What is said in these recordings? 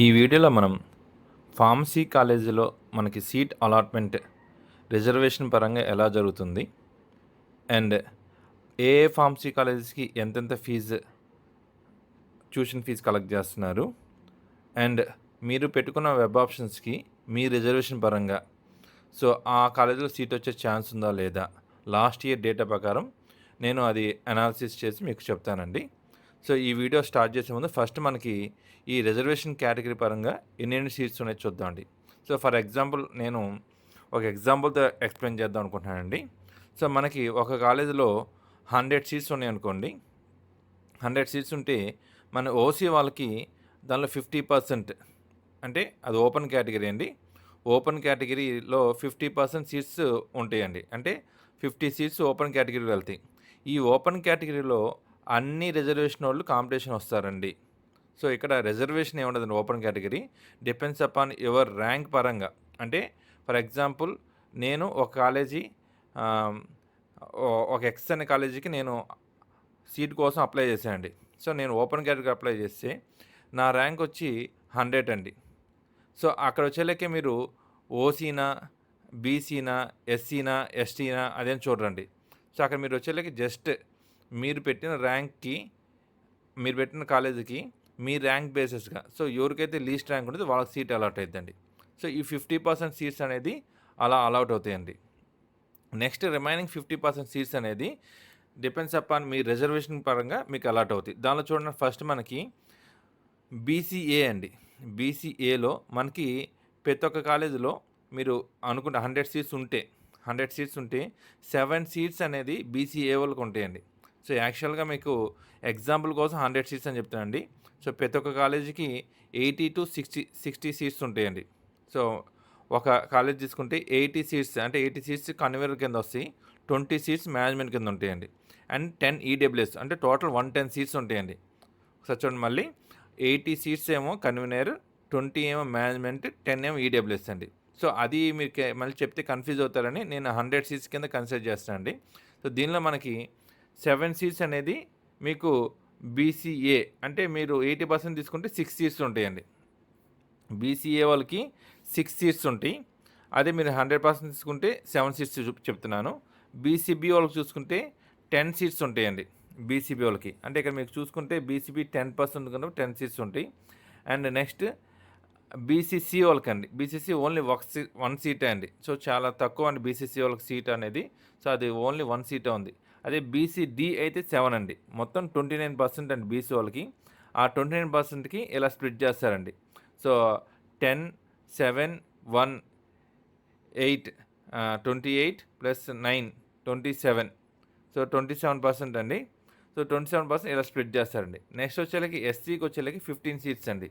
ఈ వీడియోలో మనం ఫార్మసీ కాలేజీలో మనకి సీట్ అలాట్మెంట్ రిజర్వేషన్ పరంగా ఎలా జరుగుతుంది? అండ్ ఏ ఏ ఫార్మసీ కాలేజెస్కి ఎంతెంత ఫీజు ట్యూషన్ ఫీజు కలెక్ట్ చేస్తున్నారు? అండ్ మీరు పెట్టుకున్న వెబ్ ఆప్షన్స్కి మీ రిజర్వేషన్ పరంగా సో ఆ కాలేజీలో సీట్ వచ్చే ఛాన్స్ ఉందా లేదా? లాస్ట్ ఇయర్ డేటా ప్రకారం నేను అది అనాలిసిస్ చేసి మీకు చెప్తానండి. సో ఈ వీడియో స్టార్ట్ చేసే ముందు ఫస్ట్ మనకి ఈ రిజర్వేషన్ కేటగిరీ పరంగా ఎన్నెన్ని సీట్స్ ఉన్నాయి చూద్దామండి. సో ఫర్ ఎగ్జాంపుల్ నేను ఒక ఎగ్జాంపుల్తో ఎక్స్ప్లెయిన్ చేద్దాం అనుకుంటున్నానండి. సో మనకి ఒక కాలేజీలో హండ్రెడ్ సీట్స్ ఉన్నాయి అనుకోండి. హండ్రెడ్ సీట్స్ ఉంటే మన ఓసీ వాళ్ళకి దానిలో ఫిఫ్టీ పర్సెంట్ అంటే అది ఓపెన్ కేటగిరీ అండి. ఓపెన్ కేటగిరీలో ఫిఫ్టీ పర్సెంట్ సీట్స్ ఉంటాయండి. అంటే ఫిఫ్టీ సీట్స్ ఓపెన్ కేటగిరీలో వెళ్తాయి. ఈ ఓపెన్ కేటగిరీలో అన్ని రిజర్వేషన్ వాళ్ళు కాంపిటీషన్ వస్తారండి. సో ఇక్కడ రిజర్వేషన్ ఏముండదండి open category. Depends upon your rank పరంగా. అంటే ఫర్ ఎగ్జాంపుల్ నేను ఒక కాలేజీ ఒక ఎక్స్ అనే కాలేజీకి నేను సీట్ కోసం అప్లై చేశానండి. సో నేను ఓపెన్ కేటగిరీ అప్లై చేస్తే నా ర్యాంక్ వచ్చి హండ్రెడ్ అండి. సో అక్కడ వచ్చేలాకే మీరు ఓసీనా బీసీనా ఎస్సీనా ఎస్టీనా అదేం చూడరండి. సో అక్కడ మీరు వచ్చేలాకి జస్ట్ మీరు పెట్టిన ర్యాంక్కి మీరు పెట్టిన కాలేజీకి మీ ర్యాంక్ బేసిస్గా సో ఎవరికైతే లీస్ట్ ర్యాంక్ ఉంటుందో వాళ్ళకి సీట్ అలాట్ అవుతుందండి సో ఈ ఫిఫ్టీ పర్సెంట్ సీట్స్ అనేది అలా అలాట్ అవుతాయండి. Next remaining fifty percent seats అనేది డిపెండ్స్ అపాన్ మీ రిజర్వేషన్ పరంగా మీకు అలాట్ అవుతాయి. దానిలో చూడండి ఫస్ట్ మనకి బీసీఏ అండి. బీసీఏలో మనకి ప్రతి ఒక్క కాలేజీలో మీరు అనుకుంటే హండ్రెడ్ సీట్స్ ఉంటే హండ్రెడ్ సీట్స్ ఉంటే సెవెన్ సీట్స్ అనేది బీసీఏ వాళ్ళకి ఉంటాయండి. సో యాక్చువల్గా మీకు ఎగ్జాంపుల్ కోసం హండ్రెడ్ సీట్స్ అని చెప్తానండి సో ప్రతి ఒక్క కాలేజీకి eighty to sixty sixty seats ఉంటాయండి. సో ఒక కాలేజ్ తీసుకుంటే ఎయిటీ సీట్స్ అంటే ఎయిటీ సీట్స్ కన్వీనర్ కింద వస్తాయి ట్వంటీ సీట్స్ మేనేజ్మెంట్ కింద ఉంటాయండి. అండ్ టెన్ ఈడబ్ల్యూఎస్ అంటే టోటల్ వన్ టెన్ సీట్స్ ఉంటాయండి. ఒకసారి చూడండి మళ్ళీ. ఎయిటీ సీట్స్ ఏమో కన్వీనర్ ట్వంటీ ఏమో మేనేజ్మెంట్ టెన్ ఏమో ఈడబ్ల్యూఎస్ అండి. సో అది మీరు మళ్ళీ చెప్తే కన్ఫ్యూజ్ అవుతారని నేను హండ్రెడ్ సీట్స్ కింద కన్సిడర్ చేస్తాను అండి సో దీనిలో మనకి సెవెన్ సీట్స్ అనేది మీకు బీసీఏ అంటే మీరు ఎయిటీ పర్సెంట్ తీసుకుంటే సిక్స్ సీట్స్ ఉంటాయండి. బీసీఏ వాళ్ళకి సిక్స్ సీట్స్ ఉంటాయి. అదే మీరు హండ్రెడ్ పర్సెంట్ తీసుకుంటే సెవెన్ సీట్స్ చెప్తున్నాను. బీసీబీ వాళ్ళకి చూసుకుంటే టెన్ సీట్స్ ఉంటాయండి బీసీబీ వాళ్ళకి. అంటే ఇక్కడ మీకు చూసుకుంటే బీసీబీ టెన్ పర్సెంట్ కన్నా టెన్ సీట్స్ ఉంటాయి. అండ్ నెక్స్ట్ బీసీసీ వాళ్ళకి అండి బీసీసీ ఓన్లీ ఒక సీ వన్ సీటే అండి. సో చాలా తక్కువ అండి బీసీసీ వాళ్ళకి సీట్ అనేది. సో అది ఓన్లీ వన్ సీటే ఉంది. అదే బీసీ డి అయితే సెవెన్ అండి. మొత్తం ట్వంటీ నైన్ పర్సెంట్ అండి బీసీ వాళ్ళకి. ఆ ట్వంటీ నైన్ పర్సెంట్కి ఇలా స్ప్లిట్ చేస్తారండి. So ten seven one eight twenty eight plus nine twenty seven so twenty seven percent అండి. సో ట్వంటీ సెవెన్ పర్సెంట్ ఇలా స్ప్లిట్ చేస్తారండి. నెక్స్ట్ వచ్చేలకి ఎస్సీకి వచ్చేలకి ఫిఫ్టీన్ సీట్స్ అండి.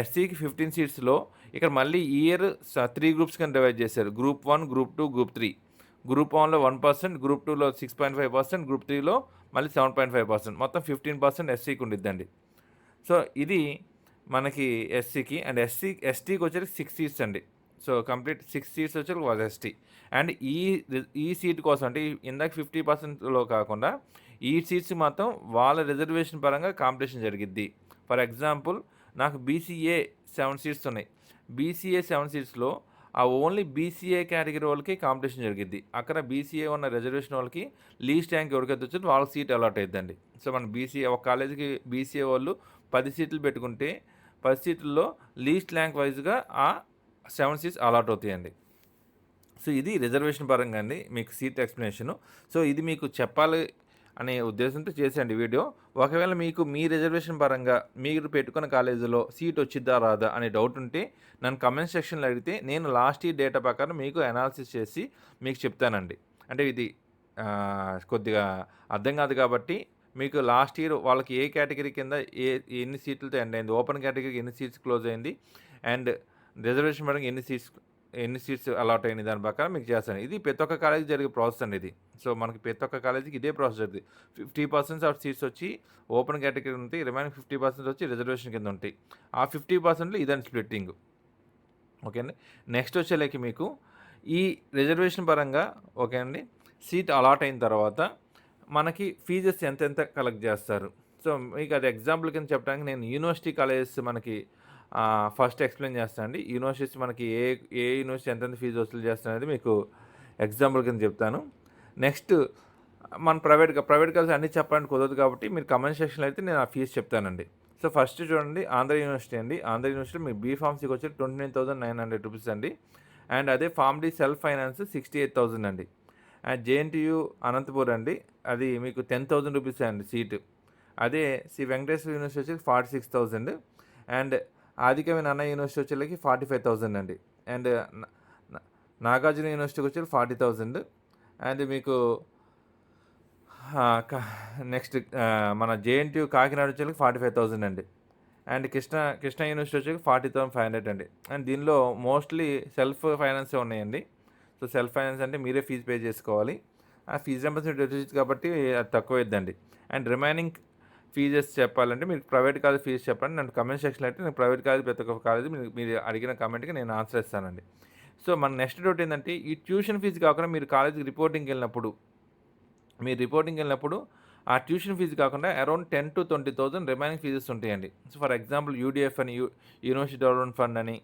ఎస్సీకి ఫిఫ్టీన్ సీట్స్లో ఇక్కడ మళ్ళీ ఇయర్ త్రీ గ్రూప్స్ కింద డివైడ్ చేశారు. Group one group two group three group వన్లో వన్ పర్సెంట్ గ్రూప్ టూలో six point five percent group త్రీలో మళ్ళీ సెవెన్ పాయింట్ ఫైవ్ పర్సెంట్. మొత్తం ఫిఫ్టీన్ పర్సెంట్ ఎస్సీకి ఉండిద్దండి. సో ఇది మనకి ఎస్సీకి అండ్ ఎస్సీ ఎస్టీకి వచ్చేసి సిక్స్ సీట్స్ అండి. సో కంప్లీట్ సిక్స్ సీట్స్ వచ్చి వాజ్ ఎస్టీ. అండ్ ఈ ఈ సీట్ కోసం అంటే ఇందాక ఫిఫ్టీ పర్సెంట్లో కాకుండా ఈ సీట్స్ మాత్రం వాళ్ళ రిజర్వేషన్ పరంగా కాంపిటీషన్ జరిగిద్ది. ఫర్ ఎగ్జాంపుల్ నాకు బీసీఏ సెవెన్ సీట్స్ ఉన్నాయి. బీసీఏ సెవెన్ సీట్స్లో ఆ ఓన్లీ బీసీఏ కేటగిరీ వాళ్ళకి కాంపిటీషన్ జరిగింది అక్కడ బీసీఏ ఉన్న రిజర్వేషన్ వాళ్ళకి లీస్ట్ ర్యాంక్ ఎవరికైతే వచ్చిందో వాళ్ళకి సీట్ అలాట్ అవుతుందండి సో మన బీసీఏ ఒక కాలేజీకి బీసీఏ వాళ్ళు పది సీట్లు పెట్టుకుంటే పది సీట్లలో లీస్ట్ ర్యాంక్ వైజ్గా ఆ సెవెన్ సీట్స్ అలాట్ అవుతాయండి. సో ఇది రిజర్వేషన్ పరంగా అండి మీకు సీట్ ఎక్స్ప్లెనేషను. సో ఇది మీకు చెప్పాలి అనే ఉద్దేశంతో చేసేయండి వీడియో. ఒకవేళ మీకు మీ రిజర్వేషన్ పరంగా మీరు పెట్టుకున్న కాలేజీలో సీట్ వచ్చిద్దా రాదా అనే డౌట్ ఉంటే నన్ను కమెంట్ సెక్షన్లో అడిగితే నేను లాస్ట్ ఇయర్ డేటా ప్రకారం మీకు అనాలిసిస్ చేసి మీకు చెప్తానండి. అంటే ఇది కొద్దిగా అర్థం కాదు కాబట్టి మీకు లాస్ట్ ఇయర్ వాళ్ళకి ఏ కేటగిరీ కింద ఏ ఎన్ని సీట్లతో ఎండ్ అయింది ఓపెన్ కేటగిరీకి ఎన్ని సీట్స్ క్లోజ్ అయింది అండ్ రిజర్వేషన్ పరంగా ఎన్ని సీట్స్ ఎన్ని సీట్స్ అలాట్ అయినాయి దాని ప్రకారం మీకు చేస్తాను. ఇది ప్రతి ఒక్క కాలేజీ జరిగే ప్రాసెస్ అండి ఇది. సో మనకి ప్రతి ఒక్క కాలేజీకి ఇదే ప్రాసెస్ జరిగింది ఫిఫ్టీ పర్సెంట్ ఆఫ్ సీట్స్ వచ్చి ఓపెన్ కేటగిరీ ఉంటాయి. రిమైనింగ్ ఫిఫ్టీ పర్సెంట్ వచ్చి రిజర్వేషన్ కింద ఉంటాయి. ఆ ఫిఫ్టీ పర్సెంట్లో ఇదని స్ప్లిట్టింగ్. ఓకే అండి? నెక్స్ట్ వచ్చేలేకి మీకు ఈ రిజర్వేషన్ పరంగా ఓకే అండి సీట్ అలాట్ అయిన తర్వాత మనకి ఫీజెస్ ఎంతెంత కలెక్ట్ చేస్తారు? సో మీకు అది ఎగ్జాంపుల్ కింద చెప్పడానికి నేను యూనివర్సిటీ కాలేజెస్ మనకి ఫస్ట్ ఎక్స్ప్లెయిన్ చేస్తాను అండి. యూనివర్సిటీస్ మనకి ఏ ఏ యూనివర్సిటీ ఎంతెంత ఫీజు వసూలు చేస్తాననేది మీకు ఎగ్జాంపుల్ కింద చెప్తాను. నెక్స్ట్ మన ప్రైవేట్ ప్రైవేట్ కాలేజ్ అన్ని చెప్పడానికి కుదరదు కాబట్టి మీరు కమెంట్ సెక్షన్లో అయితే నేను ఆ ఫీజు చెప్తానండి. సో ఫస్ట్ చూడండి ఆంధ్ర యూనివర్సిటీ అండి. ఆంధ్ర యూనివర్సిటీ మీ బీ ఫార్మసీకి వచ్చి twenty nine thousand nine hundred rupees అండి. అండ్ అదే pharm D self finance sixty eight thousand అండి. అండ్ జేఎన్టీయూ అనంతపూర్ అండి. అది మీకు టెన్ థౌసండ్ రూపీస్ అండి సీటు. అదే శ్రీ వెంకటేశ్వర యూనివర్సిటీ వచ్చి forty six thousand. And Adikavi Nannaya university వచ్చేకి ఫార్టీ ఫైవ్ థౌసండ్ అండి. అండ్ నాగార్జున యూనివర్సిటీకి వచ్చి ఫార్టీ థౌసండ్. అండ్ మీకు నెక్స్ట్ మన జేఎన్టీయూ కాకినాడ వచ్చేకి ఫార్టీ ఫైవ్ థౌసండ్ అండి. అండ్ కృష్ణ కృష్ణ యూనివర్సిటీ వచ్చేకి ఫార్టీ థౌసండ్ ఫైవ్ హండ్రెడ్ అండి. అండ్ దీనిలో మోస్ట్లీ సెల్ఫ్ ఫైనాన్సే ఉన్నాయండి. సో సెల్ఫ్ ఫైనాన్స్ అంటే మీరే ఫీజు పే చేసుకోవాలి. ఆ ఫీజు రింబర్స్మెంట్ డెసిట్ కాబట్టి అది తక్కువ అవుతుందండి అండ్ రిమైనింగ్ ఫీజెస్ చెప్పాలంటే మీరు ప్రైవేట్ కాలేజ్ ఫీజు చెప్పండి. నన్ను కమెంట్ సెక్షన్లో అయితే నేను ప్రైవేట్ కాలేజ్ ప్రతి ఒక్క కాలేజ్ మీరు మీరు అడిగిన కమెంట్కి నేను ఆన్సర్ ఇస్తానండి. సో మన నెక్స్ట్ డౌట్ ఏంటంటే ఈ ట్యూషన్ ఫీజు కాకుండా మీరు కాలేజీకి రిపోర్టింగ్కి వెళ్ళినప్పుడు మీరు రిపోర్టింగ్కి వెళ్ళినప్పుడు ఆ ట్యూషన్ ఫీజు కాకుండా around ten to twenty thousand remaining fees ఉంటాయండి. సో ఫర్ ఎగ్జాంపుల్ యూడిఎఫ్ అని యూ యూనివర్సిటీ డెవలప్మెంట్ ఫండ్ అని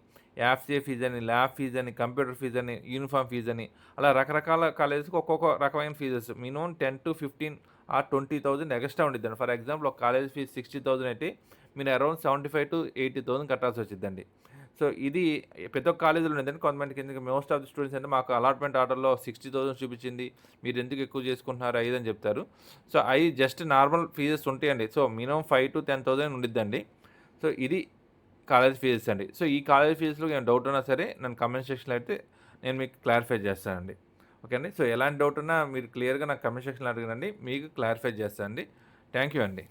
యాఫ్సీఏ ఫీజు అని ల్యాబ్ ఫీజు అని కంప్యూటర్ ఫీజు అని యూనిఫామ్ ఫీజు అని అలా రకరకాల కాలేజెస్కి ఒక్కొక్క రకమైన fees minimum ten to fifteen ఆ ట్వంటీ థౌసండ్ ఎక్స్ట్రా ఉండిద్దండి. ఫర్ ఎగ్జాంపుల్ ఒక కాలేజ్ ఫీజు సిక్స్టీ థౌసండ్ అయితే మీరు around seventy five to eighty thousand కట్టాల్సి వచ్చిందండి సో ఇది ప్రతి ఒక్క కాలేజీలో ఉండేదండి కొంతమంది కింద మోస్ట్ ఆఫ్ ది స్టూడెంట్స్ అంటే మాకు అలాట్మెంట్ ఆర్డర్లో సిక్స్టీ థౌసండ్ చూపించింది. మీరు ఎందుకు ఎక్కువ చేసుకుంటున్నారు? ఐదు అని చెప్తారు. సో అవి జస్ట్ నార్మల్ ఫీజెస్ ఉంటాయండి. So minimum five to ten thousand ఉండిద్దండి. సో ఇది కాలేజ్ ఫీజెస్ అండి. సో ఈ కాలేజ్ ఫీజెస్లో ఏమైనా డౌట్ ఉన్నా సరే నన్ను కమెంట్ సెక్షన్లో అయితే నేను మీకు క్లారిఫై చేస్తానండి. ఓకే అండి. సో ఎలాంటి డౌట్ ఉన్నా మీరు క్లియర్గా నాకు కమెంట్ సెక్షన్లో అడగనండి. మీకు క్లారిఫై చేస్తాను అండి. థ్యాంక్ యూ అండి.